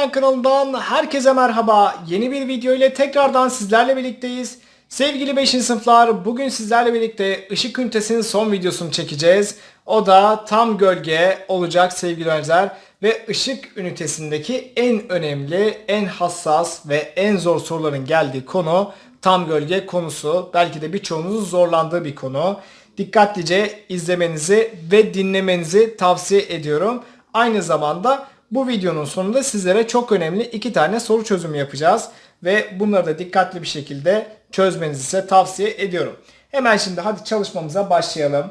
Öğretmen kanalından herkese merhaba. Yeni bir video ile tekrardan sizlerle birlikteyiz. Sevgili 5. sınıflar bugün sizlerle birlikte ışık ünitesinin son videosunu çekeceğiz. O da tam gölge olacak sevgili öğrenciler. Ve ışık ünitesindeki en önemli, en hassas ve en zor soruların geldiği konu tam gölge konusu. Belki de birçoğunuzun zorlandığı bir konu. Dikkatlice izlemenizi ve dinlemenizi tavsiye ediyorum. Aynı zamanda bu videonun sonunda sizlere çok önemli iki tane soru çözümü yapacağız. Ve bunları da dikkatli bir şekilde çözmenizi ise tavsiye ediyorum. Hemen şimdi hadi çalışmamıza başlayalım.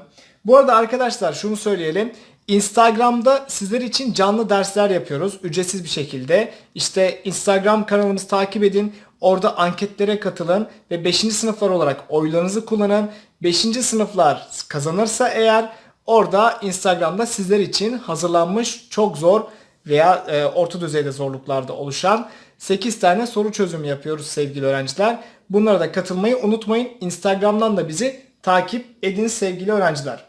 Bu arada arkadaşlar şunu söyleyelim. Instagram'da sizler için canlı dersler yapıyoruz ücretsiz bir şekilde. İşte Instagram kanalımızı takip edin. Orada anketlere katılın ve 5. sınıflar olarak oylarınızı kullanın. 5. sınıflar kazanırsa eğer orada Instagram'da sizler için hazırlanmış çok zor veya e, orta düzeyde zorluklarda oluşan 8 tane soru çözümü yapıyoruz sevgili öğrenciler. Bunlara da katılmayı unutmayın. Instagram'dan da bizi takip edin sevgili öğrenciler.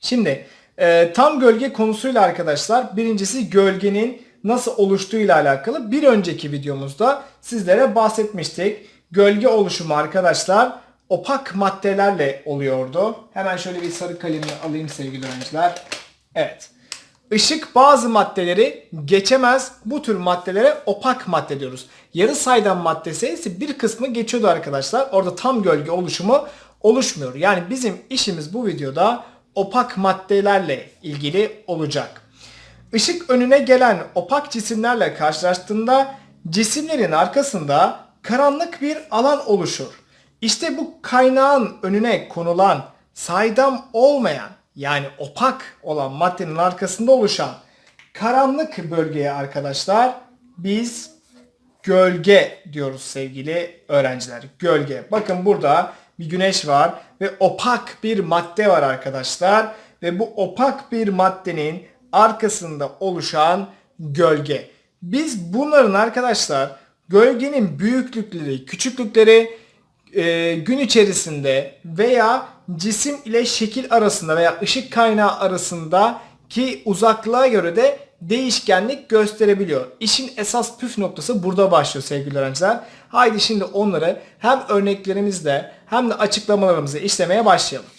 Şimdi e, tam gölge konusuyla arkadaşlar birincisi gölgenin nasıl oluştuğuyla alakalı bir önceki videomuzda sizlere bahsetmiştik. Gölge oluşumu arkadaşlar opak maddelerle oluyordu. Hemen şöyle bir sarı kalemini alayım sevgili öğrenciler. Evet. Işık bazı maddeleri geçemez. Bu tür maddelere opak madde diyoruz. Yarı saydam maddesi ise bir kısmı geçiyordu arkadaşlar. Orada tam gölge oluşumu oluşmuyor. Yani bizim işimiz bu videoda opak maddelerle ilgili olacak. Işık önüne gelen opak cisimlerle karşılaştığında cisimlerin arkasında karanlık bir alan oluşur. İşte bu kaynağın önüne konulan saydam olmayan yani opak olan maddenin arkasında oluşan karanlık bölgeye arkadaşlar biz gölge diyoruz sevgili öğrenciler. Gölge. Bakın burada bir güneş var ve opak bir madde var arkadaşlar. Ve bu opak bir maddenin arkasında oluşan gölge. Biz bunların arkadaşlar gölgenin büyüklükleri, küçüklükleri e, gün içerisinde veya cisim ile şekil arasında veya ışık kaynağı arasında ki uzaklığa göre de değişkenlik gösterebiliyor. İşin esas püf noktası burada başlıyor sevgili öğrenciler. Haydi şimdi onları hem örneklerimizle hem de açıklamalarımızı işlemeye başlayalım.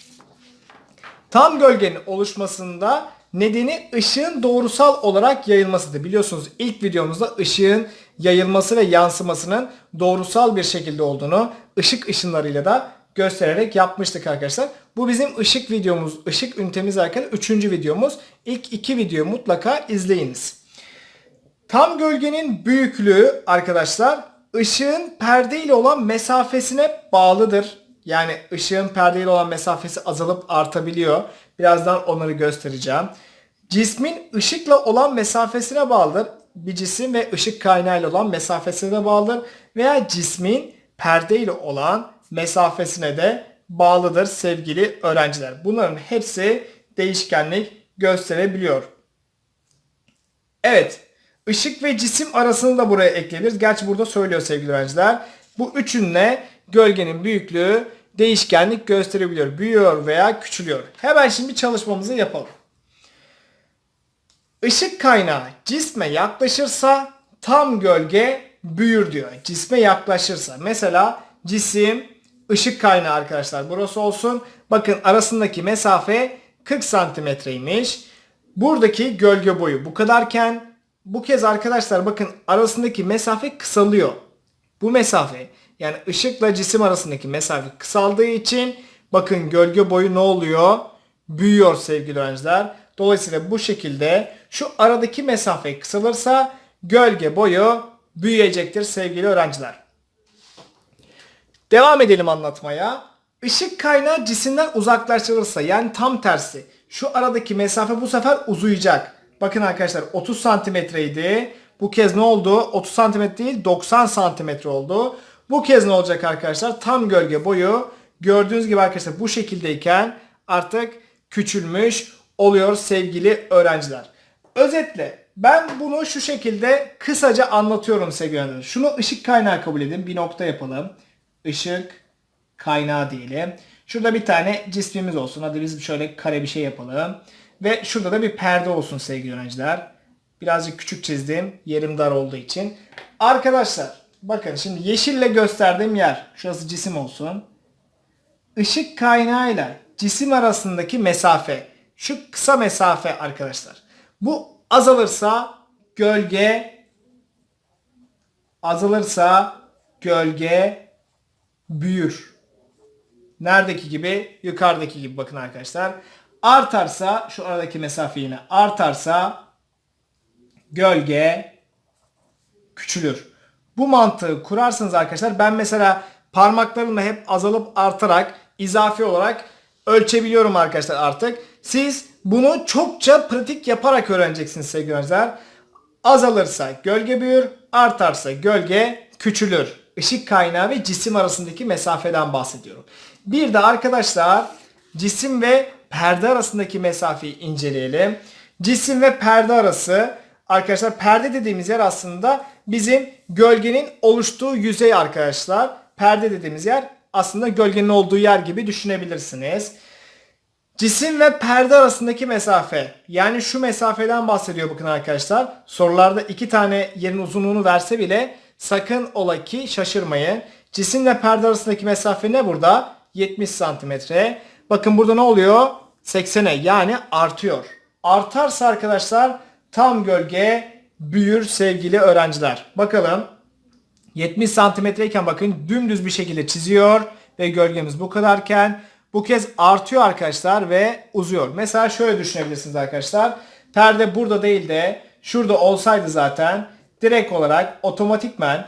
Tam gölgenin oluşmasında nedeni ışığın doğrusal olarak yayılmasıdır. Biliyorsunuz ilk videomuzda ışığın yayılması ve yansımasının doğrusal bir şekilde olduğunu ışık ışınlarıyla da göstererek yapmıştık arkadaşlar. Bu bizim ışık videomuz, ışık ünitemiz arkadaşlar 3. videomuz. İlk iki videoyu mutlaka izleyiniz. Tam gölgenin büyüklüğü arkadaşlar ışığın perde ile olan mesafesine bağlıdır. Yani ışığın perde ile olan mesafesi azalıp artabiliyor. Birazdan onları göstereceğim. Cismin ışıkla olan mesafesine bağlıdır. Bir cisim ve ışık kaynağıyla olan mesafesine bağlıdır. Veya cismin perde ile olan mesafesine de bağlıdır sevgili öğrenciler. Bunların hepsi değişkenlik gösterebiliyor. Evet. ışık ve cisim arasını da buraya ekleyebiliriz. Gerçi burada söylüyor sevgili öğrenciler. Bu üçünle gölgenin büyüklüğü değişkenlik gösterebiliyor. Büyüyor veya küçülüyor. Hemen şimdi çalışmamızı yapalım. Işık kaynağı cisme yaklaşırsa tam gölge büyür diyor. Cisme yaklaşırsa. Mesela cisim ışık kaynağı arkadaşlar burası olsun. Bakın arasındaki mesafe 40 santimetreymiş. Buradaki gölge boyu bu kadarken bu kez arkadaşlar bakın arasındaki mesafe kısalıyor. Bu mesafe yani ışıkla cisim arasındaki mesafe kısaldığı için bakın gölge boyu ne oluyor? Büyüyor sevgili öğrenciler. Dolayısıyla bu şekilde şu aradaki mesafe kısalırsa gölge boyu büyüyecektir sevgili öğrenciler. Devam edelim anlatmaya. Işık kaynağı cisimden uzaklaştırılırsa yani tam tersi şu aradaki mesafe bu sefer uzayacak. Bakın arkadaşlar 30 santimetreydi. Bu kez ne oldu? 30 santimetre değil 90 santimetre oldu. Bu kez ne olacak arkadaşlar? Tam gölge boyu gördüğünüz gibi arkadaşlar bu şekildeyken artık küçülmüş oluyor sevgili öğrenciler. Özetle ben bunu şu şekilde kısaca anlatıyorum sevgili öğrenciler. Şunu ışık kaynağı kabul edin. Bir nokta yapalım. Işık kaynağı diyelim. Şurada bir tane cismimiz olsun. Hadi biz şöyle kare bir şey yapalım. Ve şurada da bir perde olsun sevgili öğrenciler. Birazcık küçük çizdim. Yerim dar olduğu için. Arkadaşlar bakın şimdi yeşille gösterdiğim yer. Şurası cisim olsun. Işık kaynağıyla cisim arasındaki mesafe. Şu kısa mesafe arkadaşlar. Bu azalırsa gölge azalırsa gölge büyür. Neredeki gibi? Yukarıdaki gibi bakın arkadaşlar. Artarsa şu aradaki mesafe yine artarsa gölge küçülür. Bu mantığı kurarsanız arkadaşlar ben mesela parmaklarımla hep azalıp artarak izafi olarak ölçebiliyorum arkadaşlar artık. Siz bunu çokça pratik yaparak öğreneceksiniz sevgili öğrenciler. Azalırsa gölge büyür, artarsa gölge küçülür. Işık kaynağı ve cisim arasındaki mesafeden bahsediyorum. Bir de arkadaşlar cisim ve perde arasındaki mesafeyi inceleyelim. Cisim ve perde arası arkadaşlar perde dediğimiz yer aslında bizim gölgenin oluştuğu yüzey arkadaşlar. Perde dediğimiz yer aslında gölgenin olduğu yer gibi düşünebilirsiniz. Cisim ve perde arasındaki mesafe. Yani şu mesafeden bahsediyor bakın arkadaşlar. Sorularda iki tane yerin uzunluğunu verse bile sakın ola ki şaşırmayın. Cisimle perde arasındaki mesafe ne burada? 70 santimetre. Bakın burada ne oluyor? 80'e yani artıyor. Artarsa arkadaşlar tam gölge büyür sevgili öğrenciler. Bakalım 70 santimetreyken bakın dümdüz bir şekilde çiziyor ve gölgemiz bu kadarken bu kez artıyor arkadaşlar ve uzuyor. Mesela şöyle düşünebilirsiniz arkadaşlar. Perde burada değil de şurada olsaydı zaten direkt olarak otomatikmen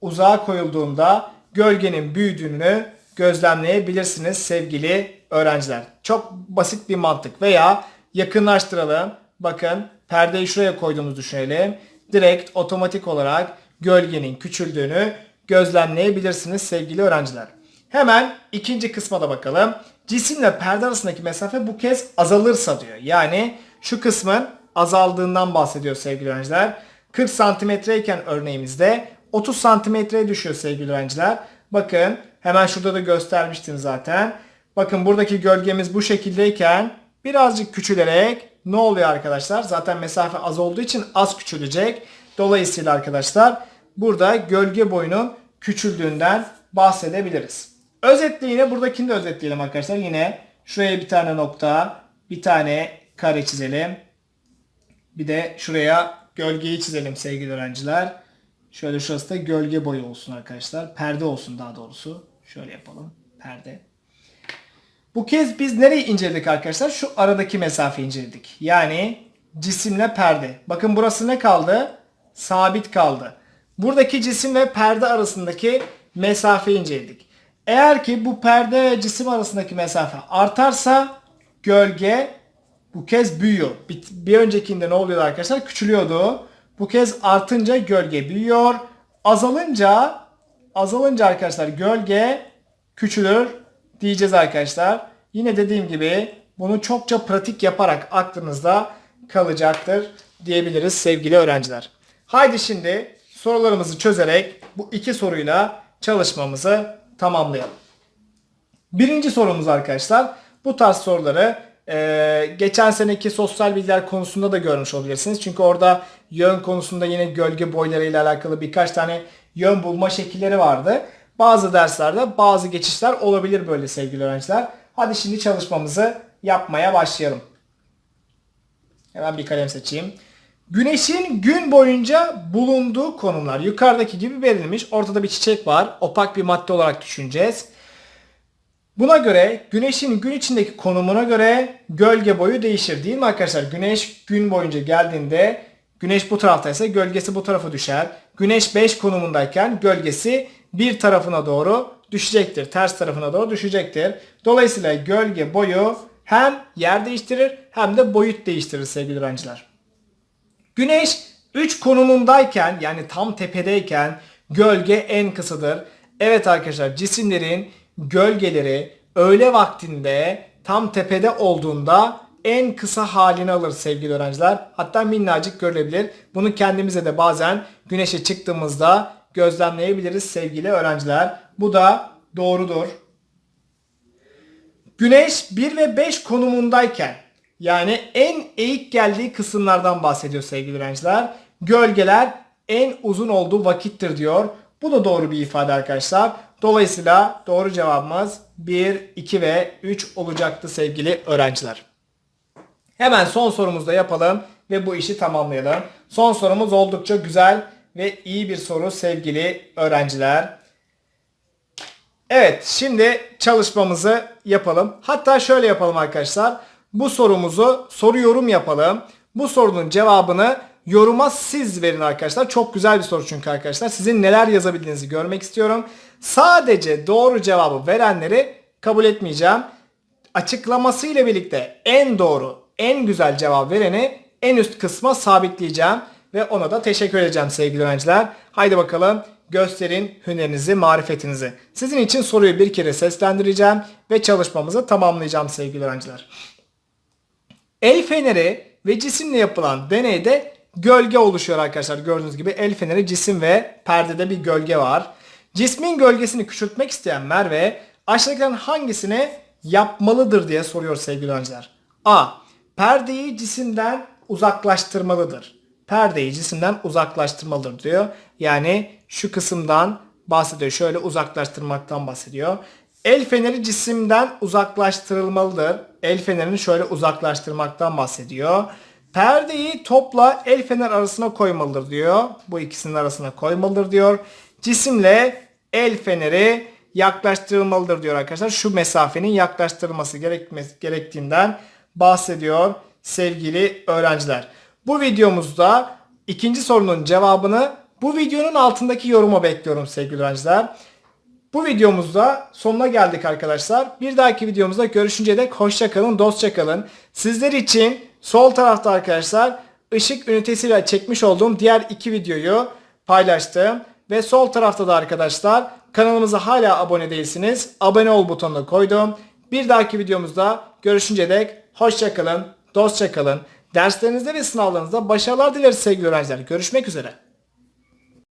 uzağa koyulduğunda gölgenin büyüdüğünü gözlemleyebilirsiniz sevgili öğrenciler. Çok basit bir mantık veya yakınlaştıralım. Bakın perdeyi şuraya koyduğumuzu düşünelim. Direkt otomatik olarak gölgenin küçüldüğünü gözlemleyebilirsiniz sevgili öğrenciler. Hemen ikinci kısma da bakalım. Cisimle perde arasındaki mesafe bu kez azalırsa diyor. Yani şu kısmın azaldığından bahsediyor sevgili öğrenciler. 40 santimetreyken örneğimizde 30 santimetreye düşüyor sevgili öğrenciler. Bakın hemen şurada da göstermiştim zaten. Bakın buradaki gölgemiz bu şekildeyken birazcık küçülerek ne oluyor arkadaşlar? Zaten mesafe az olduğu için az küçülecek. Dolayısıyla arkadaşlar burada gölge boyunun küçüldüğünden bahsedebiliriz. Özetle yine buradakini de özetleyelim arkadaşlar. Yine şuraya bir tane nokta, bir tane kare çizelim. Bir de şuraya gölgeyi çizelim sevgili öğrenciler. Şöyle şurası da gölge boyu olsun arkadaşlar. Perde olsun daha doğrusu. Şöyle yapalım. Perde. Bu kez biz nereyi inceledik arkadaşlar? Şu aradaki mesafeyi inceledik. Yani cisimle perde. Bakın burası ne kaldı? Sabit kaldı. Buradaki cisim ve perde arasındaki mesafeyi inceledik. Eğer ki bu perde ve cisim arasındaki mesafe artarsa gölge bu kez büyüyor. Bir, bir öncekinde ne oluyordu arkadaşlar? Küçülüyordu. Bu kez artınca gölge büyüyor. Azalınca azalınca arkadaşlar gölge küçülür diyeceğiz arkadaşlar. Yine dediğim gibi bunu çokça pratik yaparak aklınızda kalacaktır diyebiliriz sevgili öğrenciler. Haydi şimdi sorularımızı çözerek bu iki soruyla çalışmamızı tamamlayalım. Birinci sorumuz arkadaşlar. Bu tarz soruları e, geçen seneki sosyal bilgiler konusunda da görmüş olabilirsiniz. Çünkü orada yön konusunda yine gölge boyları ile alakalı birkaç tane yön bulma şekilleri vardı. Bazı derslerde bazı geçişler olabilir böyle sevgili öğrenciler. Hadi şimdi çalışmamızı yapmaya başlayalım. Hemen bir kalem seçeyim. Güneşin gün boyunca bulunduğu konumlar yukarıdaki gibi verilmiş. Ortada bir çiçek var. Opak bir madde olarak düşüneceğiz. Buna göre güneşin gün içindeki konumuna göre gölge boyu değişir değil mi arkadaşlar? Güneş gün boyunca geldiğinde güneş bu taraftaysa gölgesi bu tarafa düşer. Güneş 5 konumundayken gölgesi bir tarafına doğru düşecektir. Ters tarafına doğru düşecektir. Dolayısıyla gölge boyu hem yer değiştirir hem de boyut değiştirir sevgili öğrenciler. Güneş 3 konumundayken yani tam tepedeyken gölge en kısadır. Evet arkadaşlar cisimlerin gölgeleri öğle vaktinde tam tepede olduğunda en kısa halini alır sevgili öğrenciler. Hatta minnacık görülebilir. Bunu kendimize de bazen güneşe çıktığımızda gözlemleyebiliriz sevgili öğrenciler. Bu da doğrudur. Güneş 1 ve 5 konumundayken Yani en eğik geldiği kısımlardan bahsediyor sevgili öğrenciler. Gölgeler en uzun olduğu vakittir diyor. Bu da doğru bir ifade arkadaşlar. Dolayısıyla doğru cevabımız 1, 2 ve 3 olacaktı sevgili öğrenciler. Hemen son sorumuzu da yapalım ve bu işi tamamlayalım. Son sorumuz oldukça güzel ve iyi bir soru sevgili öğrenciler. Evet şimdi çalışmamızı yapalım. Hatta şöyle yapalım arkadaşlar. Bu sorumuzu soru yorum yapalım. Bu sorunun cevabını yoruma siz verin arkadaşlar. Çok güzel bir soru çünkü arkadaşlar. Sizin neler yazabildiğinizi görmek istiyorum. Sadece doğru cevabı verenleri kabul etmeyeceğim. Açıklaması ile birlikte en doğru, en güzel cevap vereni en üst kısma sabitleyeceğim. Ve ona da teşekkür edeceğim sevgili öğrenciler. Haydi bakalım gösterin hünerinizi, marifetinizi. Sizin için soruyu bir kere seslendireceğim ve çalışmamızı tamamlayacağım sevgili öğrenciler. El feneri ve cisimle yapılan deneyde gölge oluşuyor arkadaşlar. Gördüğünüz gibi el feneri, cisim ve perdede bir gölge var. Cismin gölgesini küçültmek isteyen Merve aşağıdakilerin hangisini yapmalıdır diye soruyor sevgili öğrenciler. A. Perdeyi cisimden uzaklaştırmalıdır. Perdeyi cisimden uzaklaştırmalıdır diyor. Yani şu kısımdan bahsediyor. Şöyle uzaklaştırmaktan bahsediyor. El feneri cisimden uzaklaştırılmalıdır. El fenerini şöyle uzaklaştırmaktan bahsediyor. Perdeyi topla el fener arasına koymalıdır diyor. Bu ikisinin arasına koymalıdır diyor. Cisimle el feneri yaklaştırılmalıdır diyor arkadaşlar. Şu mesafenin yaklaştırılması gerektiğinden bahsediyor sevgili öğrenciler. Bu videomuzda ikinci sorunun cevabını bu videonun altındaki yoruma bekliyorum sevgili öğrenciler. Bu videomuzda sonuna geldik arkadaşlar. Bir dahaki videomuzda görüşünceye dek hoşça kalın, dostça kalın. Sizler için sol tarafta arkadaşlar ışık ünitesiyle çekmiş olduğum diğer iki videoyu paylaştım. Ve sol tarafta da arkadaşlar kanalımıza hala abone değilsiniz. Abone ol butonuna koydum. Bir dahaki videomuzda görüşünceye dek hoşça kalın, dostça kalın. Derslerinizde ve sınavlarınızda başarılar dileriz sevgili öğrenciler. Görüşmek üzere.